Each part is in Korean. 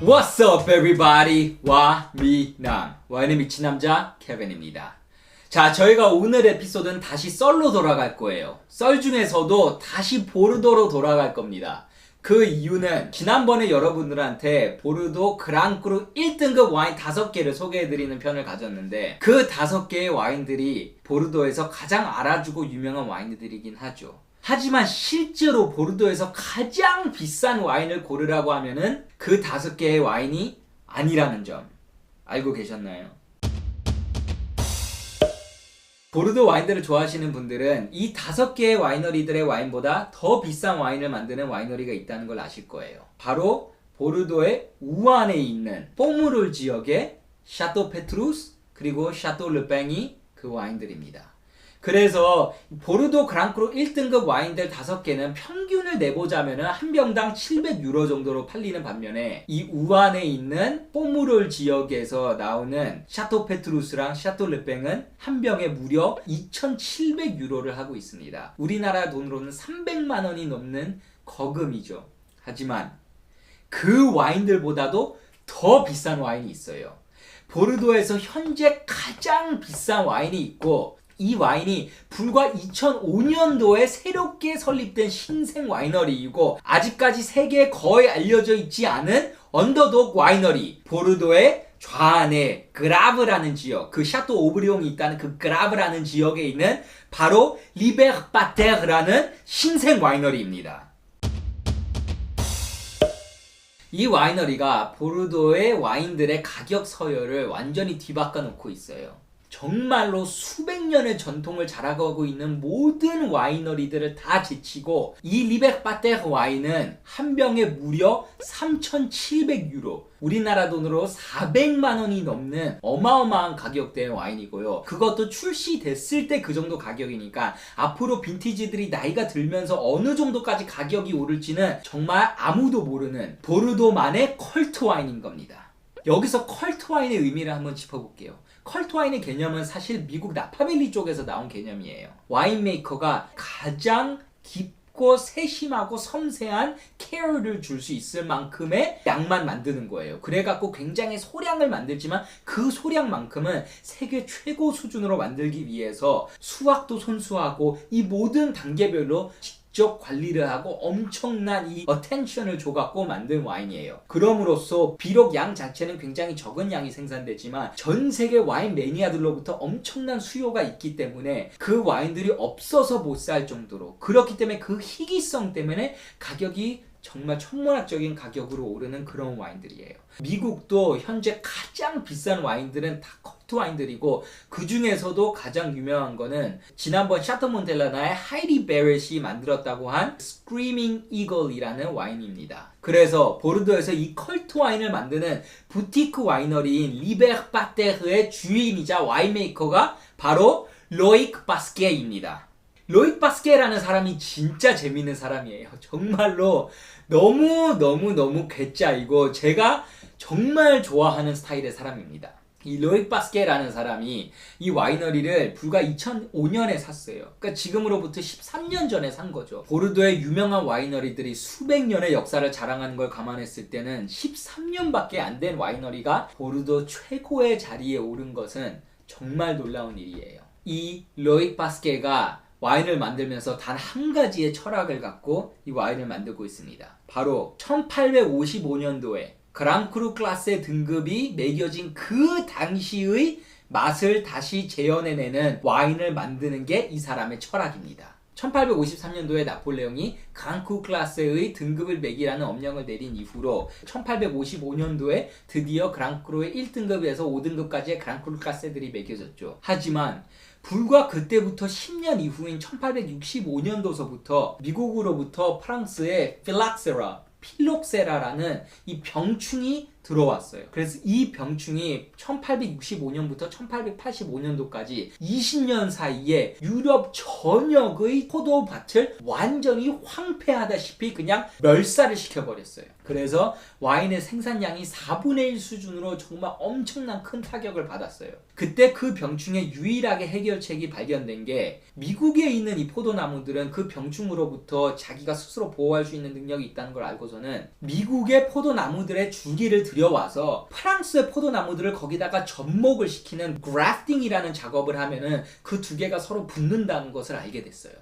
What's up, everybody? 와 미남 와인의 미친 남자 케빈입니다. 자, 저희가 오늘 에피소드는 다시 썰로 돌아갈 거예요. 썰 중에서도 다시 보르도로 돌아갈 겁니다. 그 이유는 지난번에 여러분들한테 보르도 그랑크루 1등급 와인 5개를 소개해드리는 편을 가졌는데 그 5개의 와인들이 보르도에서 가장 알아주고 유명한 와인들이긴 하죠. 하지만 실제로 보르도에서 가장 비싼 와인을 고르라고 하면은 그 다섯 개의 와인이 아니라는 점 알고 계셨나요? 보르도 와인들을 좋아하시는 분들은 이 다섯 개의 와이너리들의 와인보다 더 비싼 와인을 만드는 와이너리가 있다는 걸 아실 거예요. 바로 보르도의 우안에 있는 포무롤 지역의 샤또 페트루스 그리고 샤또 르뱅이 그 와인들입니다. 그래서 보르도 그랑크루 1등급 와인들 5개는 평균을 내보자면 한 병당 700유로 정도로 팔리는 반면에 이 우안에 있는 포무롤 지역에서 나오는 샤토 페트루스랑 샤토 르뱅은 한 병에 무려 2,700유로를 하고 있습니다. 우리나라 돈으로는 300만 원이 넘는 거금이죠. 하지만 그 와인들보다도 더 비싼 와인이 있어요. 보르도에서 현재 가장 비싼 와인이 있고 이 와인이 불과 2005년도에 새롭게 설립된 신생 와이너리이고 아직까지 세계에 거의 알려져 있지 않은 언더독 와이너리 보르도의 좌안에 그라브라는 지역 그 샤또 오브리옹이 있다는 그 그라브라는 지역에 있는 바로 리베르바테르라는 신생 와이너리입니다. 이 와이너리가 보르도의 와인들의 가격 서열을 완전히 뒤바꿔 놓고 있어요. 정말로 수백 년의 전통을 자라가고 있는 모든 와이너리들을 다 제치고 이 리베르바테르 와인은 한 병에 무려 3,700유로 우리나라 돈으로 400만 원이 넘는 어마어마한 가격대의 와인이고요. 그것도 출시됐을 때 그 정도 가격이니까 앞으로 빈티지들이 나이가 들면서 어느 정도까지 가격이 오를지는 정말 아무도 모르는 보르도만의 컬트 와인인 겁니다. 여기서 컬트 와인의 의미를 한번 짚어볼게요. 컬트 와인의 개념은 사실 미국 나파밸리 쪽에서 나온 개념이에요. 와인 메이커가 가장 깊 고 세심하고 섬세한 케어를 줄 수 있을 만큼의 양만 만드는 거예요. 그래갖고 굉장히 소량을 만들지만 그 소량만큼은 세계 최고 수준으로 만들기 위해서 수확도 손수하고 이 모든 단계별로 직접 관리를 하고 엄청난 이 어텐션을 줘갖고 만든 와인이에요. 그럼으로써 비록 양 자체는 굉장히 적은 양이 생산되지만 전 세계 와인 매니아들로부터 엄청난 수요가 있기 때문에 그 와인들이 없어서 못 살 정도로 그렇기 때문에 그 희귀성 때문에 가격이 정말 천문학적인 가격으로 오르는 그런 와인들이에요. 미국도 현재 가장 비싼 와인들은 다 컬트 와인들이고 그 중에서도 가장 유명한 거는 지난번 샤토 몬텔라나의 하이리 베렛이 만들었다고 한 스크리밍 이글이라는 와인입니다. 그래서 보르도에서 이 컬트 와인을 만드는 부티크 와이너리인 리베르바테르의 주인이자 와인메이커가 바로 로이크 바스케입니다. 로이크 바스케라는 사람이 진짜 재밌는 사람이에요. 정말로 너무 너무 너무 괴짜이고 제가 정말 좋아하는 스타일의 사람입니다. 이 로이크 바스케라는 사람이 이 와이너리를 불과 2005년에 샀어요. 그러니까 지금으로부터 13년 전에 산 거죠. 보르도의 유명한 와이너리들이 수백 년의 역사를 자랑하는 걸 감안했을 때는 13년밖에 안 된 와이너리가 보르도 최고의 자리에 오른 것은 정말 놀라운 일이에요. 이 로이크 바스케가 와인을 만들면서 단 한 가지의 철학을 갖고 이 와인을 만들고 있습니다. 바로 1855년도에 그랑크루 클라스의 등급이 매겨진 그 당시의 맛을 다시 재현해내는 와인을 만드는 게 이 사람의 철학입니다. 1853년도에 나폴레옹이 그랑크루 클라스의 등급을 매기라는 엄령을 내린 이후로 1855년도에 드디어 그랑크루의 1등급에서 5등급까지의 그랑크루 클라스들이 매겨졌죠. 하지만 불과 그때부터 10년 이후인 1865년도서부터 미국으로부터 프랑스의 필락세라, 필록세라라는 이 병충이 들어왔어요. 그래서 이 병충이 1865년부터 1885년도까지 20년 사이에 유럽 전역의 포도밭을 완전히 황폐하다시피 그냥 멸살을 시켜버렸어요. 그래서 와인의 생산량이 4분의 1 수준으로 정말 엄청난 큰 타격을 받았어요. 그때 그 병충의 유일하게 해결책이 발견된 게 미국에 있는 이 포도나무들은 그 병충으로부터 자기가 스스로 보호할 수 있는 능력이 있다는 걸 알고서는 미국의 포도나무들의 줄기를 들여와서 프랑스의 포도나무들을 거기다가 접목을 시키는 그래프팅이라는 작업을 하면은 그 두 개가 서로 붙는다는 것을 알게 됐어요.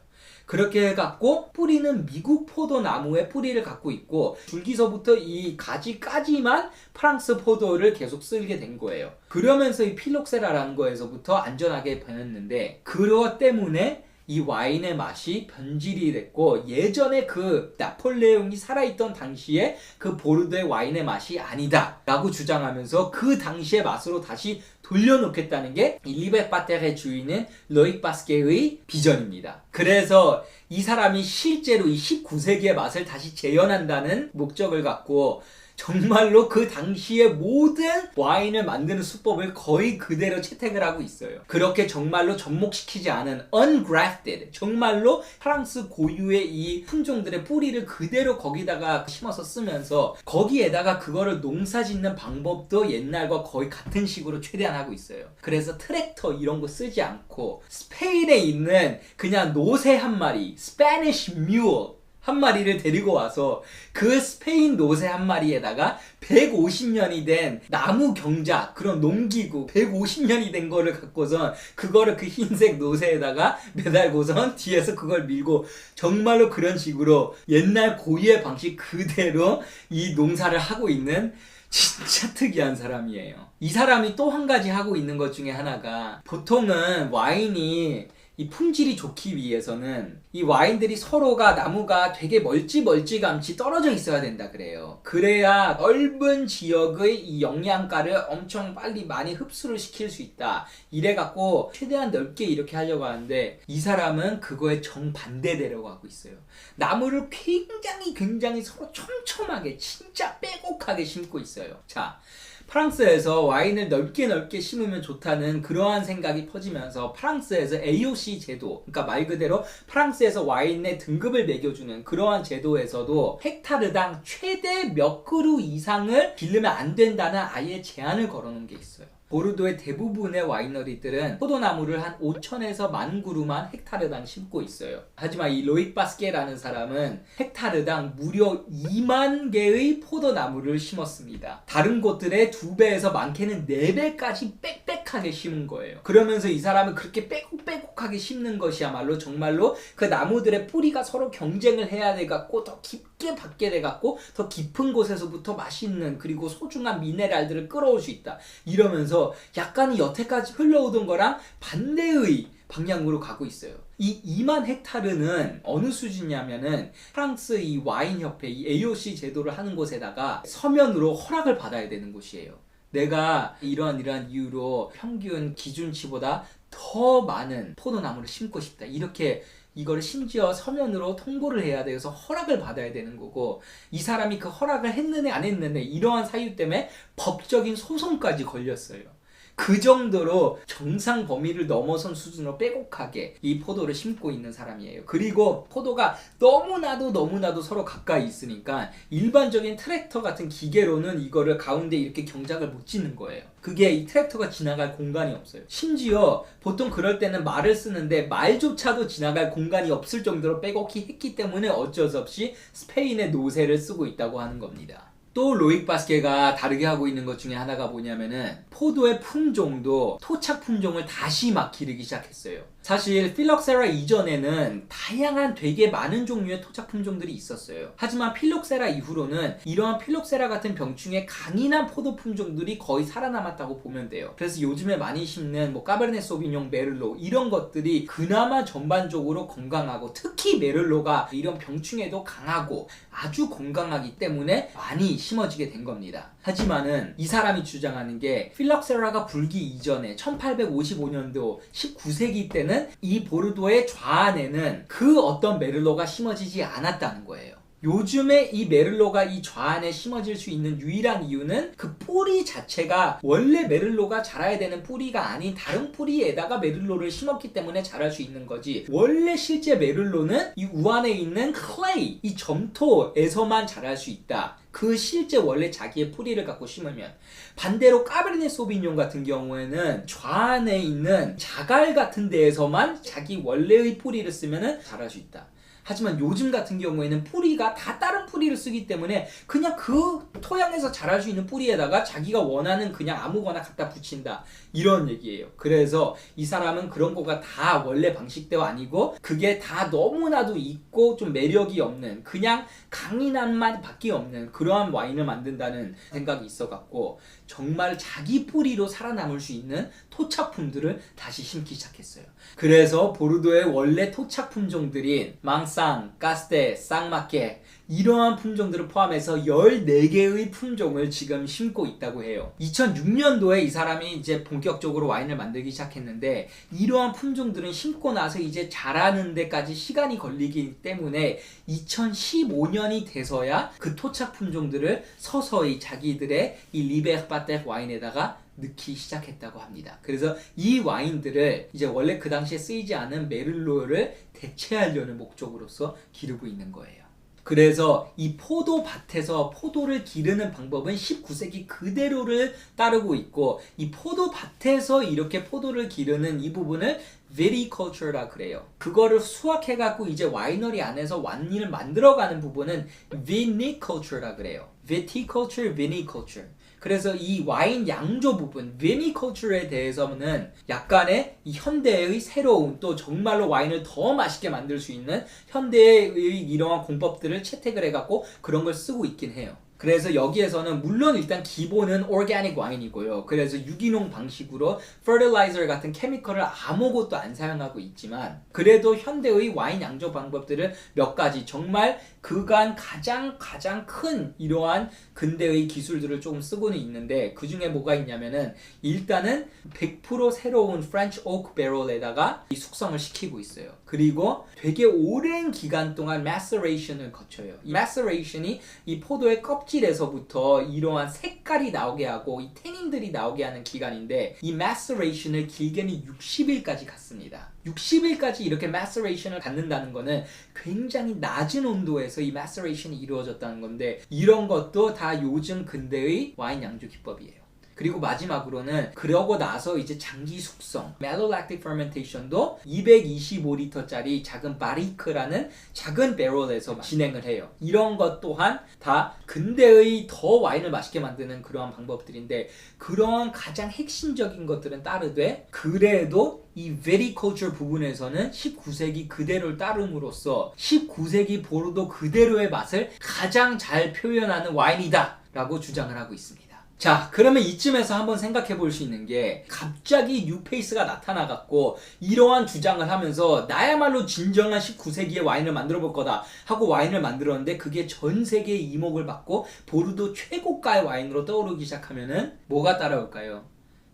그렇게 해갖고 뿌리는 미국 포도나무의 뿌리를 갖고 있고 줄기서부터 이 가지까지만 프랑스 포도를 계속 쓰게 된 거예요. 그러면서 이 필록세라라는 거에서부터 안전하게 변했는데 그것 때문에 이 와인의 맛이 변질이 됐고 예전에 그 나폴레옹이 살아있던 당시에 그 보르도의 와인의 맛이 아니다 라고 주장하면서 그 당시의 맛으로 다시 돌려놓겠다는 게 일리베 파테의 주인인 로익 바스케의 비전입니다. 그래서 이 사람이 실제로 이 19세기의 맛을 다시 재현한다는 목적을 갖고 정말로 그 당시의 모든 와인을 만드는 수법을 거의 그대로 채택을 하고 있어요. 그렇게 정말로 접목시키지 않은 ungrafted, 정말로 프랑스 고유의 이 품종들의 뿌리를 그대로 거기다가 심어서 쓰면서 거기에다가 그거를 농사 짓는 방법도 옛날과 거의 같은 식으로 최대한 하고 있어요. 그래서 트랙터 이런 거 쓰지 않고 스페인에 있는 그냥 노새 한 마리, 스페니쉬 뮬 한 마리를 데리고 와서 그 스페인 노새 한 마리에다가 150년이 된 나무 경작 그런 농기구 150년이 된 거를 갖고선 그거를 그 흰색 노새에다가 매달고선 뒤에서 그걸 밀고 정말로 그런 식으로 옛날 고유의 방식 그대로 이 농사를 하고 있는 진짜 특이한 사람이에요. 이 사람이 또 한 가지 하고 있는 것 중에 하나가 보통은 와인이 이 품질이 좋기 위해서는 이 와인들이 서로가 나무가 되게 멀찌멀찌감치 떨어져 있어야 된다 그래요. 그래야 넓은 지역의 이 영양가를 엄청 빨리 많이 흡수를 시킬 수 있다. 이래 갖고 최대한 넓게 이렇게 하려고 하는데 이 사람은 그거에 정반대되려고 하고 있어요. 나무를 굉장히 굉장히 서로 촘촘하게 진짜 빼곡하게 심고 있어요. 자, 프랑스에서 와인을 넓게 넓게 심으면 좋다는 그러한 생각이 퍼지면서 프랑스에서 AOC 제도, 그러니까 말 그대로 프랑스에서 와인의 등급을 매겨주는 그러한 제도에서도 헥타르당 최대 몇 그루 이상을 기르면 안 된다는 아예 제한을 걸어놓은 게 있어요. 보르도의 대부분의 와이너리들은 포도나무를 한 5천에서 만 그루만 헥타르당 심고 있어요. 하지만 이 로익 바스케라는 사람은 헥타르당 무려 2만 개의 포도나무를 심었습니다. 다른 곳들의 두 배에서 많게는 네 배까지 빽빽하게 심은 거예요. 그러면서 이 사람은 그렇게 빼곡빼곡하게 심는 것이야말로 정말로 그 나무들의 뿌리가 서로 경쟁을 해야 돼 갖고 더 깊 게 받게 돼 갖고 더 깊은 곳에서부터 맛있는 그리고 소중한 미네랄들을 끌어올 수 있다. 이러면서 약간 여태까지 흘러오던 거랑 반대의 방향으로 가고 있어요. 이 2만 헥타르는 어느 수준이냐면은 프랑스 이 와인 협회 이 AOC 제도를 하는 곳에다가 서면으로 허락을 받아야 되는 곳이에요. 내가 이러한 이러한 이유로 평균 기준치보다 더 많은 포도나무를 심고 싶다. 이렇게 이거를 심지어 서면으로 통보를 해야 돼서 허락을 받아야 되는 거고 이 사람이 그 허락을 했느냐 안 했느냐 이러한 사유 때문에 법적인 소송까지 걸렸어요. 그 정도로 정상 범위를 넘어선 수준으로 빼곡하게 이 포도를 심고 있는 사람이에요. 그리고 포도가 너무나도 너무나도 서로 가까이 있으니까 일반적인 트랙터 같은 기계로는 이거를 가운데 이렇게 경작을 못 짓는 거예요. 그게 이 트랙터가 지나갈 공간이 없어요. 심지어 보통 그럴 때는 말을 쓰는데 말조차도 지나갈 공간이 없을 정도로 빼곡히 했기 때문에 어쩔 수 없이 스페인의 노새를 쓰고 있다고 하는 겁니다. 또 로익 바스케가 다르게 하고 있는 것 중에 하나가 뭐냐면은 포도의 품종도 토착 품종을 다시 막 기르기 시작했어요. 사실 필록세라 이전에는 다양한 되게 많은 종류의 토착 품종들이 있었어요. 하지만 필록세라 이후로는 이러한 필록세라 같은 병충의 강인한 포도 품종들이 거의 살아남았다고 보면 돼요. 그래서 요즘에 많이 심는 뭐 까베르네 소비뇽, 메를로 이런 것들이 그나마 전반적으로 건강하고 특히 메를로가 이런 병충에도 강하고 아주 건강하기 때문에 많이 심어지게 된 겁니다. 하지만은 이 사람이 주장하는 게 필록세라가 불기 이전에 1855년도 19세기 때는 이 보르도의 좌안에는 그 어떤 메를로가 심어지지 않았다는 거예요. 요즘에 이 메를로가 이 좌안에 심어질 수 있는 유일한 이유는 그 뿌리 자체가 원래 메를로가 자라야 되는 뿌리가 아닌 다른 뿌리에다가 메를로를 심었기 때문에 자랄 수 있는 거지. 원래 실제 메를로는 이 우안에 있는 클레이, 이 점토에서만 자랄 수 있다. 그 실제 원래 자기의 뿌리를 갖고 심으면 반대로 까베르네 소비뇽 같은 경우에는 좌안에 있는 자갈 같은 데에서만 자기 원래의 뿌리를 쓰면은 자랄 수 있다. 하지만 요즘 같은 경우에는 뿌리가 다 다른 뿌리를 쓰기 때문에 그냥 그 토양에서 자랄 수 있는 뿌리에다가 자기가 원하는 그냥 아무거나 갖다 붙인다. 이런 얘기예요. 그래서 이 사람은 그런 거가 다 원래 방식대로 아니고 그게 다 너무나도 있고 좀 매력이 없는 그냥 강인함만 밖에 없는 그러한 와인을 만든다는 생각이 있어 갖고 정말 자기 뿌리로 살아남을 수 있는 토착품들을 다시 심기 시작했어요. 그래서 보르도의 원래 토착 품종들인 망 상, 가스테, 쌍마케 이러한 품종들을 포함해서 14개의 품종을 지금 심고 있다고 해요. 2006년도에 이 사람이 이제 본격적으로 와인을 만들기 시작했는데 이러한 품종들은 심고 나서 이제 자라는 데까지 시간이 걸리기 때문에 2015년이 돼서야 그 토착 품종들을 서서히 자기들의 이 리베르바텍 와인에다가 넣기 시작했다고 합니다. 그래서 이 와인들을 이제 원래 그 당시에 쓰이지 않은 메를로를 대체하려는 목적으로서 기르고 있는 거예요. 그래서 이 포도밭에서 포도를 기르는 방법은 19세기 그대로를 따르고 있고 이 포도밭에서 이렇게 포도를 기르는 이 부분을 viticulture라 그래요. 그거를 수확해 갖고 이제 와이너리 안에서 와인을 만들어 가는 부분은 viniculture라 그래요. viticulture, viniculture. 그래서 이 와인 양조 부분, viniculture에 대해서는 약간의 이 현대의 새로운 또 정말로 와인을 더 맛있게 만들 수 있는 현대의 이러한 공법들을 채택을 해갖고 그런 걸 쓰고 있긴 해요. 그래서 여기에서는 물론 일단 기본은 오르가닉 와인이고요. 그래서 유기농 방식으로 fertilizer 같은 케미컬을 아무것도 안 사용하고 있지만 그래도 현대의 와인 양조 방법들을 몇 가지 정말 그간 가장 가장 큰 이러한 근대의 기술들을 조금 쓰고는 있는데 그 중에 뭐가 있냐면은 일단은 100% 새로운 프렌치 오크 베럴에다가 이 숙성을 시키고 있어요. 그리고 되게 오랜 기간 동안 maceration을 거쳐요. 이 maceration이 이 포도의 껍질에서부터 이러한 색깔이 나오게 하고 이 태닌들이 나오게 하는 기간인데 이 maceration을 길게는 60일까지 갔습니다. 60일까지 이렇게 maceration을 갖는다는 거는 굉장히 낮은 온도에서 이 maceration이 이루어졌다는 건데 이런 것도 다 요즘 근대의 와인 양조 기법이에요. 그리고 마지막으로는 그러고 나서 이제 장기 숙성 malolactic fermentation도 225리터짜리 작은 바리크라는 작은 배럴에서 진행을 해요. 이런 것 또한 다 근대의 더 와인을 맛있게 만드는 그러한 방법들인데 그러한 가장 핵심적인 것들은 따르되 그래도 이 viticulture 부분에서는 19세기 그대로를 따름으로써 19세기 보르도 그대로의 맛을 가장 잘 표현하는 와인이다 라고 주장을 하고 있습니다. 자, 그러면 이쯤에서 한번 생각해 볼 수 있는 게 갑자기 뉴페이스가 나타나갖고 이러한 주장을 하면서 나야말로 진정한 19세기의 와인을 만들어 볼 거다 하고 와인을 만들었는데 그게 전 세계의 이목을 받고 보르도 최고가의 와인으로 떠오르기 시작하면은 뭐가 따라올까요?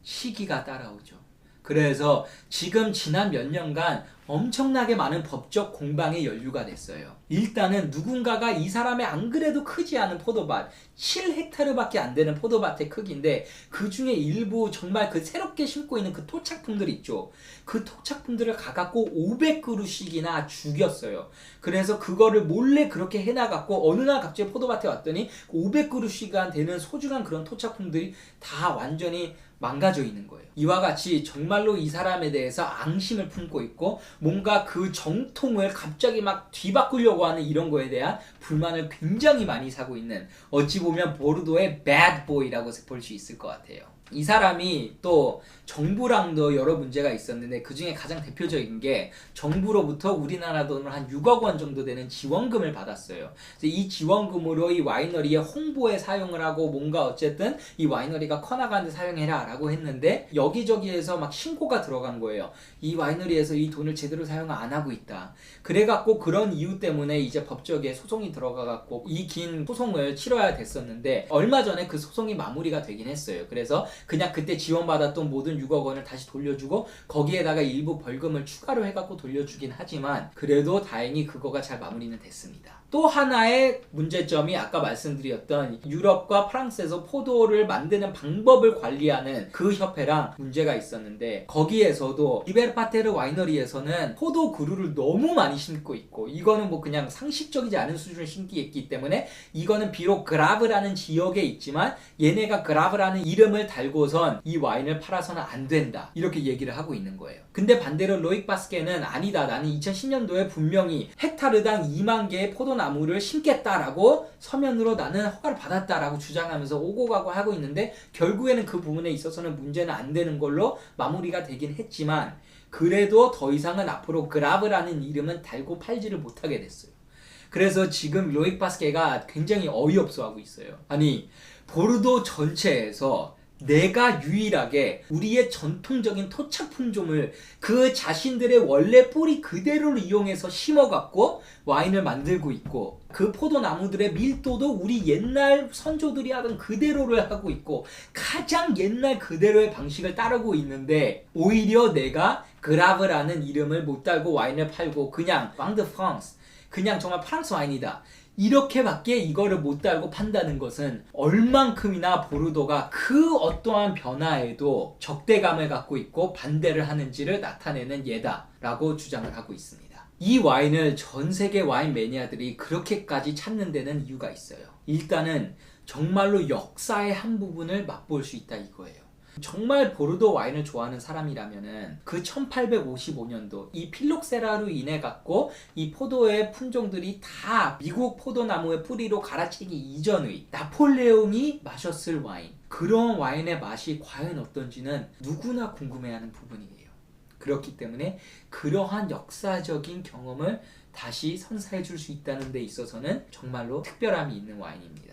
시기가 따라오죠. 그래서 지금 지난 몇 년간 엄청나게 많은 법적 공방에 연루가 됐어요. 일단은 누군가가 이 사람의 안 그래도 크지 않은 포도밭, 7헥타르밖에 안 되는 포도밭의 크기인데 그 중에 일부 정말 그 새롭게 심고 있는 그 토착품들 있죠. 그 토착품들을 가갖고 500그루씩이나 죽였어요. 그래서 그거를 몰래 그렇게 해나갔고 어느 날 갑자기 포도밭에 왔더니 500그루씩간 되는 소중한 그런 토착품들이 다 완전히 망가져 있는 거예요. 이와 같이 정말로 이 사람에 대해서 앙심을 품고 있고 뭔가 그 정통을 갑자기 막 뒤바꾸려고 하는 이런 거에 대한 불만을 굉장히 많이 사고 있는 어찌 보면 보르도의 bad boy라고 볼 수 있을 것 같아요. 이 사람이 또 정부랑도 여러 문제가 있었는데 그 중에 가장 대표적인 게 정부로부터 우리나라 돈으로 한 6억 원 정도 되는 지원금을 받았어요. 이 지원금으로 이 와이너리의 홍보에 사용을 하고 뭔가 어쨌든 이 와이너리가 커나가는데 사용해라 라고 했는데 여기저기에서 막 신고가 들어간 거예요. 이 와이너리에서 이 돈을 제대로 사용 안 하고 있다. 그래갖고 그런 이유 때문에 이제 법적에 소송이 들어가갖고 이 긴 소송을 치러야 됐었는데 얼마 전에 그 소송이 마무리가 되긴 했어요. 그래서 그냥 그때 지원받았던 모든 6억 원을 다시 돌려주고 거기에다가 일부 벌금을 추가로 해갖고 돌려주긴 하지만 그래도 다행히 그거가 잘 마무리는 됐습니다. 또 하나의 문제점이 아까 말씀드렸던 유럽과 프랑스에서 포도를 만드는 방법을 관리하는 그 협회랑 문제가 있었는데 거기에서도 리베르파테르 와이너리에서는 포도 그루를 너무 많이 심고 있고 이거는 뭐 그냥 상식적이지 않은 수준을 심기했기 때문에 이거는 비록 그라브라는 지역에 있지만 얘네가 그라브라는 이름을 달고선 이 와인을 팔아서는 안 된다 이렇게 얘기를 하고 있는 거예요. 근데 반대로 로익 바스케는 아니다 나는 2010년도에 분명히 헥타르당 2만 개의 포도나무를 심겠다라고 서면으로 나는 허가를 받았다라고 주장하면서 오고 가고 하고 있는데 결국에는 그 부분에 있어서는 문제는 안 되는 걸로 마무리가 되긴 했지만 그래도 더 이상은 앞으로 그라브라는 이름은 달고 팔지를 못하게 됐어요. 그래서 지금 로익 바스케가 굉장히 어이없어 하고 있어요. 아니, 보르도 전체에서 내가 유일하게 우리의 전통적인 토착 품종을 그 자신들의 원래 뿌리 그대로를 이용해서 심어갖고 와인을 만들고 있고 그 포도나무들의 밀도도 우리 옛날 선조들이 하던 그대로를 하고 있고 가장 옛날 그대로의 방식을 따르고 있는데 오히려 내가 그라브라는 이름을 못 달고 와인을 팔고 그냥 왕드 프랑스 그냥 정말 프랑스 와인이다. 이렇게밖에 이거를 못 달고 판다는 것은 얼만큼이나 보르도가 그 어떠한 변화에도 적대감을 갖고 있고 반대를 하는지를 나타내는 예다라고 주장을 하고 있습니다. 이 와인을 전 세계 와인 매니아들이 그렇게까지 찾는 데는 이유가 있어요. 일단은 정말로 역사의 한 부분을 맛볼 수 있다 이거예요. 정말 보르도 와인을 좋아하는 사람이라면은 그 1855년도 이 필록세라로 인해 갖고 이 포도의 품종들이 다 미국 포도나무의 뿌리로 갈아치기 이전의 나폴레옹이 마셨을 와인 그런 와인의 맛이 과연 어떤지는 누구나 궁금해하는 부분이에요. 그렇기 때문에 그러한 역사적인 경험을 다시 선사해 줄 수 있다는 데 있어서는 정말로 특별함이 있는 와인입니다.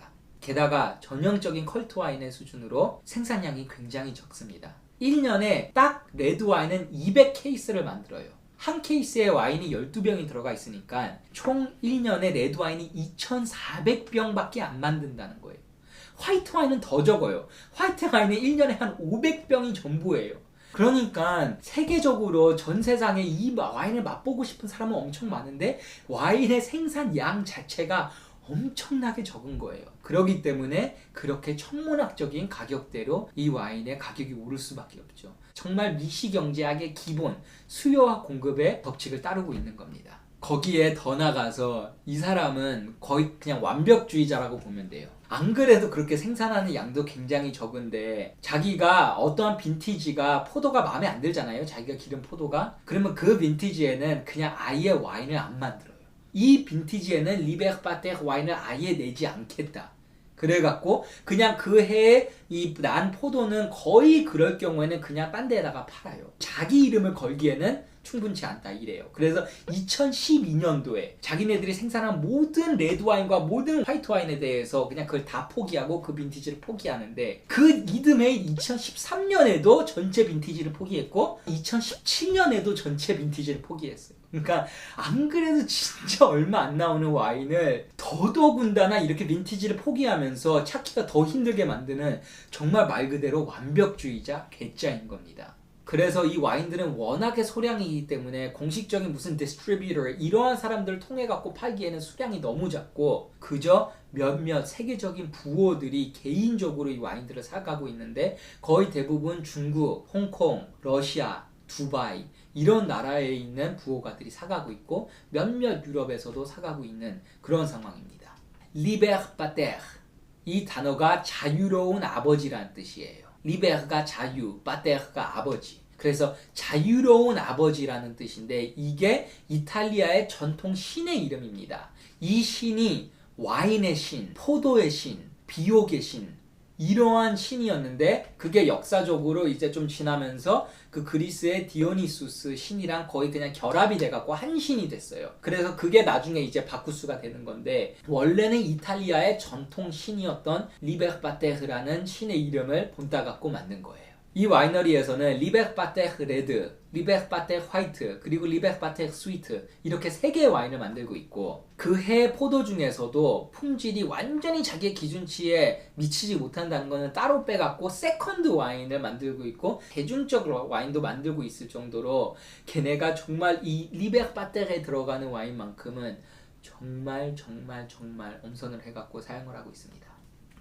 게다가 전형적인 컬트 와인의 수준으로 생산량이 굉장히 적습니다. 1년에 딱 레드 와인은 200케이스를 만들어요. 한 케이스에 와인이 12병이 들어가 있으니까 총 1년에 레드 와인이 2,400병밖에 안 만든다는 거예요. 화이트 와인은 더 적어요. 화이트 와인은 1년에 한 500병이 전부예요. 그러니까 세계적으로 전 세상에 이 와인을 맛보고 싶은 사람은 엄청 많은데 와인의 생산량 자체가 엄청나게 적은 거예요. 그러기 때문에 그렇게 천문학적인 가격대로 이 와인의 가격이 오를 수밖에 없죠. 정말 미시경제학의 기본 수요와 공급의 법칙을 따르고 있는 겁니다. 거기에 더 나가서 이 사람은 거의 그냥 완벽주의자라고 보면 돼요. 안 그래도 그렇게 생산하는 양도 굉장히 적은데 자기가 어떠한 빈티지가 포도가 마음에 안 들잖아요. 자기가 기른 포도가. 그러면 그 빈티지에는 그냥 아예 와인을 안 만들어요. 이 빈티지에는 리베르바테 와인을 아예 내지 않겠다. 그래갖고 그냥 그 해에 이 난 포도는 거의 그럴 경우에는 그냥 딴 데다가 팔아요. 자기 이름을 걸기에는 충분치 않다 이래요. 그래서 2012년도에 자기네들이 생산한 모든 레드 와인과 모든 화이트 와인에 대해서 그냥 그걸 다 포기하고 그 빈티지를 포기하는데 그 이듬해 2013년에도 전체 빈티지를 포기했고 2017년에도 전체 빈티지를 포기했어요. 그러니까 안 그래도 진짜 얼마 안 나오는 와인을 더더군다나 이렇게 빈티지를 포기하면서 찾기가 더 힘들게 만드는 정말 말 그대로 완벽주의자 괴짜인 겁니다. 그래서 이 와인들은 워낙에 소량이기 때문에 공식적인 무슨 디스트리뷰터 이러한 사람들을 통해 갖고 팔기에는 수량이 너무 작고 그저 몇몇 세계적인 부호들이 개인적으로 이 와인들을 사가고 있는데 거의 대부분 중국, 홍콩, 러시아, 두바이 이런 나라에 있는 부호가들이 사가고 있고 몇몇 유럽에서도 사가고 있는 그런 상황입니다. 바테르 이 단어가 자유로운 아버지라는 뜻이에요. 리베르가 자유, 바테르가 아버지. 그래서 자유로운 아버지라는 뜻인데 이게 이탈리아의 전통 신의 이름입니다. 이 신이 와인의 신, 포도의 신, 비옥의 신, 이러한 신이었는데 그게 역사적으로 이제 좀 지나면서 그 그리스의 디오니수스 신이랑 거의 그냥 결합이 돼갖고 한 신이 됐어요. 그래서 그게 나중에 이제 바쿠스가 되는 건데 원래는 이탈리아의 전통 신이었던 리베르바테르라는 신의 이름을 본따 갖고 만든 거예요. 이 와이너리에서는 리베르 바텍 레드, 리베르 바텍 화이트, 그리고 리베르 바텍 스위트 이렇게 세 개의 와인을 만들고 있고 그 해 포도 중에서도 품질이 완전히 자기의 기준치에 미치지 못한다는 거는 따로 빼갖고 세컨드 와인을 만들고 있고 대중적으로 와인도 만들고 있을 정도로 걔네가 정말 이 리베르 바텍에 들어가는 와인만큼은 정말 정말 정말 엄선을 해갖고 사용을 하고 있습니다.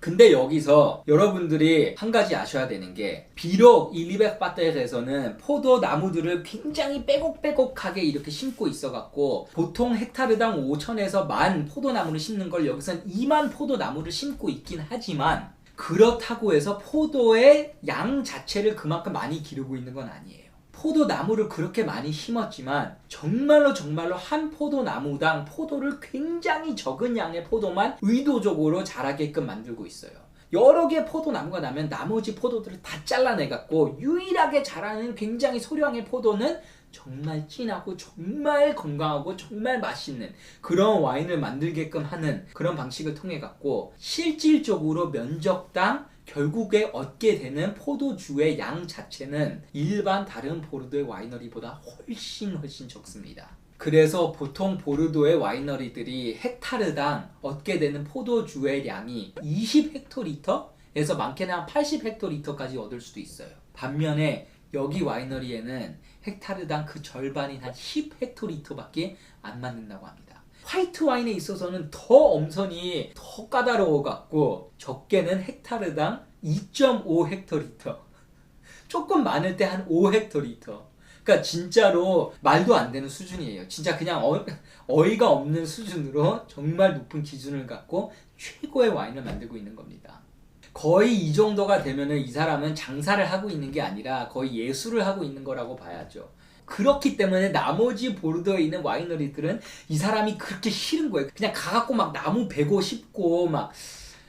근데 여기서 여러분들이 한 가지 아셔야 되는 게 비록 이 리베크 바텍에서는 포도 나무들을 굉장히 빼곡빼곡하게 이렇게 심고 있어갖고 보통 헥타르당 5천에서 만 포도나무를 심는 걸 여기선 2만 포도나무를 심고 있긴 하지만 그렇다고 해서 포도의 양 자체를 그만큼 많이 기르고 있는 건 아니에요. 포도나무를 그렇게 많이 심었지만 정말로 정말로 한 포도나무당 포도를 굉장히 적은 양의 포도만 의도적으로 자라게끔 만들고 있어요. 여러 개 포도나무가 나면 나머지 포도들을 다 잘라내갖고 유일하게 자라는 굉장히 소량의 포도는 정말 진하고 정말 건강하고 정말 맛있는 그런 와인을 만들게끔 하는 그런 방식을 통해 갖고 실질적으로 면적당 결국에 얻게 되는 포도주의 양 자체는 일반 다른 보르도의 와이너리보다 훨씬 훨씬 적습니다. 그래서 보통 보르도의 와이너리들이 헥타르당 얻게 되는 포도주의 양이 20헥토리터에서 많게는 한 80헥토리터까지 얻을 수도 있어요. 반면에 여기 와이너리에는 헥타르당 그 절반인 한 10헥토리터밖에 안 맞는다고 합니다. 화이트 와인에 있어서는 더 엄선이 더 까다로워 갖고 적게는 헥타르당 2.5 헥토리터. 조금 많을 때 한 5 헥토리터. 그러니까 진짜로 말도 안 되는 수준이에요. 진짜 그냥 어, 어이가 없는 수준으로 정말 높은 기준을 갖고 최고의 와인을 만들고 있는 겁니다. 거의 이 정도가 되면은 이 사람은 장사를 하고 있는 게 아니라 거의 예술을 하고 있는 거라고 봐야죠. 그렇기 때문에 나머지 보르도에 있는 와이너리들은 이 사람이 그렇게 싫은 거예요. 그냥 가갖고 막 나무 베고 싶고 막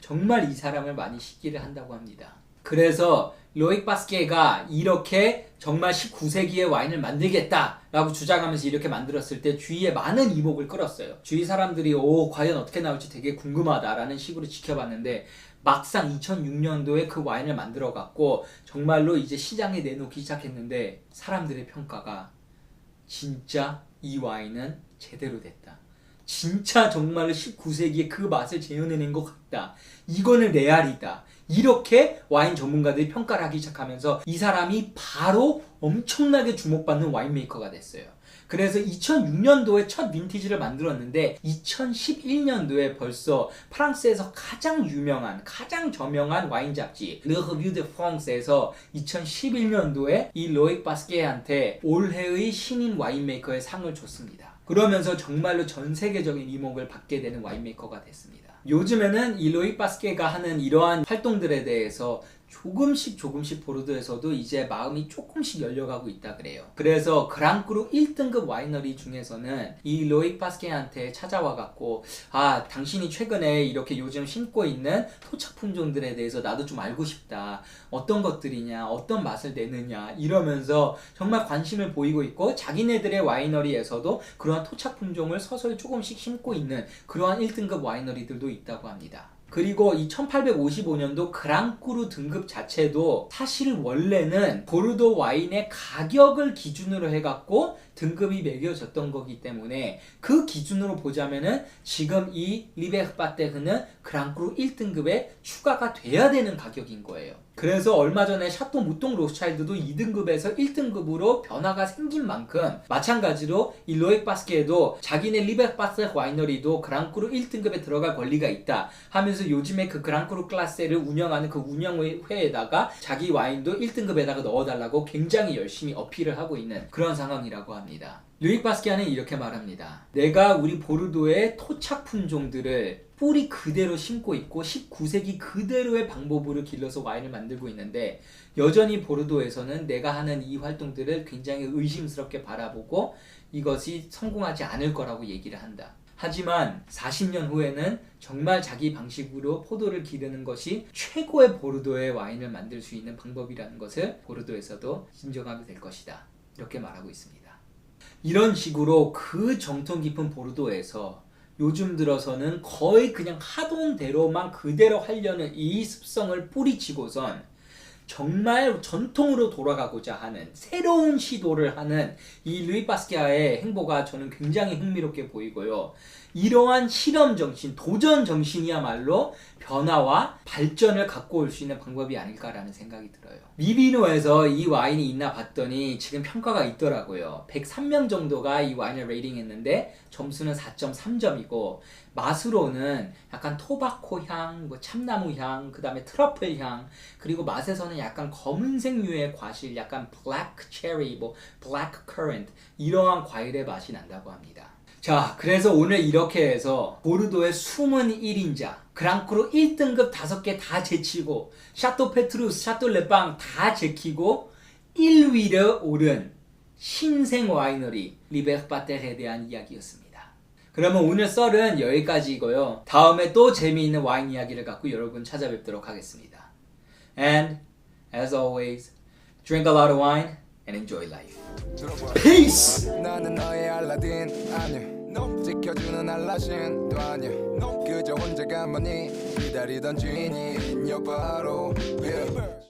정말 이 사람을 많이 시기를 한다고 합니다. 그래서 로익 바스케가 이렇게 정말 19세기의 와인을 만들겠다라고 주장하면서 이렇게 만들었을 때 주위에 많은 이목을 끌었어요. 주위 사람들이 오 과연 어떻게 나올지 되게 궁금하다라는 식으로 지켜봤는데 막상 2006년도에 그 와인을 만들어 갖고 정말로 이제 시장에 내놓기 시작했는데 사람들의 평가가 진짜 이 와인은 제대로 됐다. 진짜 정말로 19세기의 그 맛을 재현해낸 것 같다. 이거는 레알이다. 이렇게 와인 전문가들이 평가를 하기 시작하면서 이 사람이 바로 엄청나게 주목받는 와인메이커가 됐어요. 그래서 2006년도에 첫 빈티지를 만들었는데 2011년도에 벌써 프랑스에서 가장 유명한 가장 저명한 와인 잡지 Le Revue de France에서 2011년도에 이 로익 바스케한테 올해의 신인 와인메이커의 상을 줬습니다. 그러면서 정말로 전 세계적인 이목을 받게 되는 와인메이커가 됐습니다. 요즘에는 이 로익 바스케가 하는 이러한 활동들에 대해서 조금씩 조금씩 보르도에서도 이제 마음이 조금씩 열려가고 있다 그래요. 그래서 그랑크루 1등급 와이너리 중에서는 이 로익 파스케한테 찾아와 갖고 아 당신이 최근에 이렇게 요즘 신고 있는 토착 품종들에 대해서 나도 좀 알고 싶다. 어떤 것들이냐, 어떤 맛을 내느냐 이러면서 정말 관심을 보이고 있고 자기네들의 와이너리에서도 그러한 토착 품종을 서서히 조금씩 심고 있는 그러한 1등급 와이너리들도 있다고 합니다. 그리고 이 1855년도 그랑쿠르 등급 자체도 사실 원래는 보르도 와인의 가격을 기준으로 해갖고 등급이 매겨졌던 거기 때문에 그 기준으로 보자면은 지금 이 리베흐 바테흐는 그랑크루 1등급에 추가가 돼야 되는 가격인 거예요. 그래서 얼마 전에 샤또 무똥 로스차일드도 2등급에서 1등급으로 변화가 생긴 만큼 마찬가지로 이 로엑 바스케에도 자기네 리베흐 바스 와이너리도 그랑크루 1등급에 들어갈 권리가 있다 하면서 요즘에 그 그랑크루 클라스를 운영하는 그 운영회에다가 자기 와인도 1등급에다가 넣어달라고 굉장히 열심히 어필을 하고 있는 그런 상황이라고. 합니다. 루익 바스키아는 이렇게 말합니다. 내가 우리 보르도의 토착 품종들을 뿌리 그대로 심고 있고 19세기 그대로의 방법으로 길러서 와인을 만들고 있는데 여전히 보르도에서는 내가 하는 이 활동들을 굉장히 의심스럽게 바라보고 이것이 성공하지 않을 거라고 얘기를 한다. 하지만 40년 후에는 정말 자기 방식으로 포도를 기르는 것이 최고의 보르도의 와인을 만들 수 있는 방법이라는 것을 보르도에서도 인정하게 될 것이다. 이렇게 말하고 있습니다. 이런 식으로 그 정통 깊은 보르도에서 요즘 들어서는 거의 그냥 하던 대로만 그대로 하려는 이 습성을 뿌리치고선 정말 전통으로 돌아가고자 하는 새로운 시도를 하는 이 루이 바스키아의 행보가 저는 굉장히 흥미롭게 보이고요. 이러한 실험 정신, 도전 정신이야말로 변화와 발전을 갖고 올 수 있는 방법이 아닐까라는 생각이 들어요. 미비노에서 이 와인이 있나 봤더니 지금 평가가 있더라고요. 103명 정도가 이 와인을 레이팅했는데 점수는 4.3점이고 맛으로는 약간 토바코 향, 뭐 참나무 향, 그 다음에 트러플 향, 그리고 맛에서는 약간 검은색류의 과실, 약간 블랙 체리, 뭐 블랙 커런트 이러한 과일의 맛이 난다고 합니다. 자, 그래서 오늘 이렇게 해서 보르도의 숨은 1인자, 그랑크로 1등급 5개 다 제치고, 샤또 페트루스, 샤또 레빵 다 제키고, 1위를 오른 신생 와이너리 리베르바텔에 대한 이야기였습니다. 그러면 오늘 썰은 여기까지이고요. 다음에 또 재미있는 와인 이야기를 갖고 여러분 찾아뵙도록 하겠습니다. And as always, drink a lot of wine and enjoy life. Peace! 아니야 지켜주는 알라신도 아니야 그저 혼자 가만히 기다리던 주인이 여 바로 yeah.